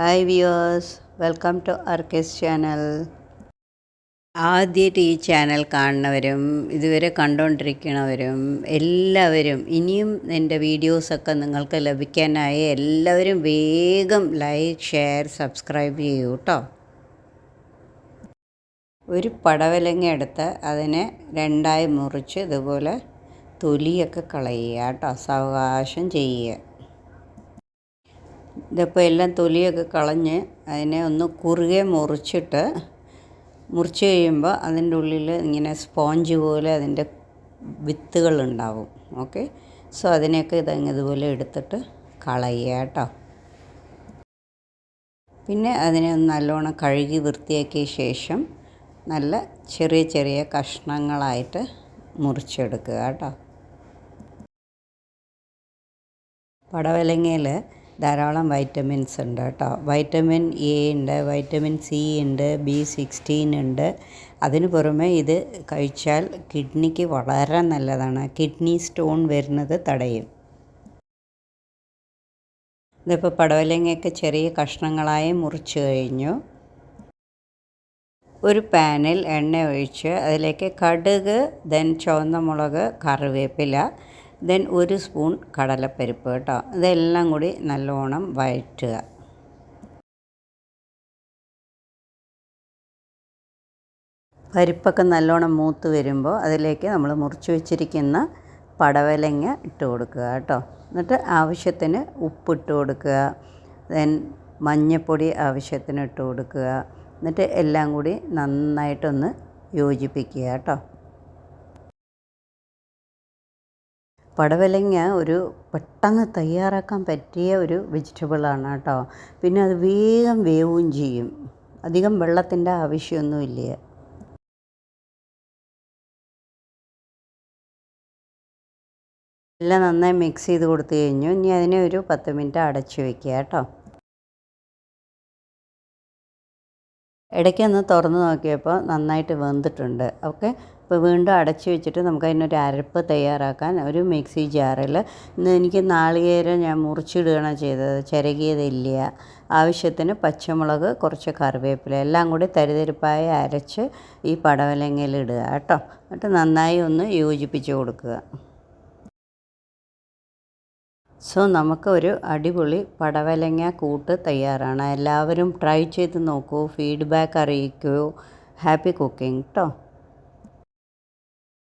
Hi viewers welcome to ആർക്കേസ് channel ആദ്യമായിട്ട് ഈ ചാനൽ കാണുന്നവരും ഇതുവരെ കണ്ടുകൊണ്ടിരിക്കുന്നവരും എല്ലാവരും ഇനിയും എന്റെ വീഡിയോസൊക്കെ നിങ്ങൾക്ക് ലഭിക്കാനായി എല്ലാവരും വേഗം ലൈക്ക് ഷെയർ സബ്സ്ക്രൈബ് ചെയ്യൂ കേട്ടോ ഒരു പടവലങ്ങ എടുത്ത് അതിനെ രണ്ടായി മുറിച്ച് ഇതുപോലെ തൊലിയൊക്കെ കളയുക കേട്ടോ സാവകാശം ചെയ്യുക. ഇതിപ്പോൾ എല്ലാം തൊലിയൊക്കെ കളഞ്ഞ് അതിനെ ഒന്ന് കുറുകെ മുറിച്ചിട്ട് മുറിച്ച് കഴിയുമ്പോൾ അതിന്റെ ഉള്ളിൽ ഇങ്ങനെ സ്പോഞ്ച് പോലെ അതിന്റെ വിത്തുകളുണ്ടാവും. ഓക്കെ? സോ അതിനെയൊക്കെ ഇതങ്ങ് ഇതുപോലെ എടുത്തിട്ട് കളയുക കേട്ടോ. പിന്നെ അതിനെ ഒന്ന് നല്ലോണം കഴുകി വൃത്തിയാക്കിയ ശേഷം നല്ല ചെറിയ ചെറിയ കഷ്ണങ്ങളായിട്ട് മുറിച്ചെടുക്കുക കേട്ടോ. പടവലങ്ങയിൽ ധാരാളം വൈറ്റമിൻസ് ഉണ്ട് കേട്ടോ. വൈറ്റമിൻ എ ഉണ്ട് വൈറ്റമിൻ സി ഉണ്ട് ബി സിക്സ്റ്റീൻ ഉണ്ട്. അതിന് പുറമെ ഇത് കഴിച്ചാൽ കിഡ്നിക്ക് വളരെ നല്ലതാണ്. കിഡ്നി സ്റ്റോൺ വരുന്നത് തടയും. ഇതിപ്പോൾ പടവലങ്ങയൊക്കെ ചെറിയ കഷ്ണങ്ങളായി മുറിച്ച് കഴിഞ്ഞു. ഒരു പാനിൽ എണ്ണ ഒഴിച്ച് അതിലേക്ക് കടുക് ദെൻ ചുവന്ന മുളക് കറിവേപ്പില ദെൻ ഒരു സ്പൂൺ കടലപ്പരിപ്പ് കേട്ടോ. ഇതെല്ലാം കൂടി നല്ലോണം വഴറ്റുക. പരിപ്പൊക്കെ നല്ലോണം മൂത്ത് വരുമ്പോൾ അതിലേക്ക് നമ്മൾ മുറിച്ച് വെച്ചിരിക്കുന്ന പടവലങ്ങ ഇട്ട് കൊടുക്കുക കേട്ടോ. എന്നിട്ട് ആവശ്യത്തിന് ഉപ്പിട്ട് കൊടുക്കുക. ദെൻ മഞ്ഞൾപ്പൊടി ആവശ്യത്തിന് ഇട്ട് കൊടുക്കുക. എന്നിട്ട് എല്ലാം കൂടി നന്നായിട്ടൊന്ന് യോജിപ്പിക്കുക കേട്ടോ. പടവലങ്ങ ഒരു പെട്ടെന്ന് തയ്യാറാക്കാൻ പറ്റിയ ഒരു വെജിറ്റബിളാണ് കേട്ടോ. പിന്നെ അത് വേഗം വേവും ചെയ്യും. അധികം വെള്ളത്തിന്റെ ആവശ്യമൊന്നുമില്ല. എല്ലാം നന്നായി മിക്സ് ചെയ്ത് കൊടുത്തു കഴിഞ്ഞു. ഇനി അതിനെ ഒരു പത്ത് മിനിറ്റ് അടച്ചു വെക്കുക കേട്ടോ. ഇടയ്ക്കൊന്ന് തുറന്ന് നോക്കിയപ്പോൾ നന്നായിട്ട് വെന്തിട്ടുണ്ട്. ഓക്കെ. അപ്പോൾ വീണ്ടും അടച്ചു വെച്ചിട്ട് നമുക്ക് അതിനൊരു അരപ്പ് തയ്യാറാക്കാൻ ഒരു മിക്സി ജാറിൽ ഇന്ന് എനിക്ക് നാളികേരം ഞാൻ മുറിച്ചിടുകയാണ് ചെയ്തത്. ചിരകിയതില്ല. ആവശ്യത്തിന് പച്ചമുളക് കുറച്ച് കറിവേപ്പില എല്ലാം കൂടി തരിതരിപ്പായി അരച്ച് ഈ പടവലങ്ങയിൽ ഇടുക കേട്ടോ. എന്നിട്ട് നന്നായി ഒന്ന് യോജിപ്പിച്ച് കൊടുക്കുക. സോ നമുക്ക് ഒരു അടിപൊളി പടവലങ്ങ കൂട്ട് തയ്യാറാണ്. എല്ലാവരും ട്രൈ ചെയ്ത് നോക്കൂ ഫീഡ്ബാക്ക് അറിയിക്കൂ. ഹാപ്പി കുക്കിംഗ് കേട്ടോ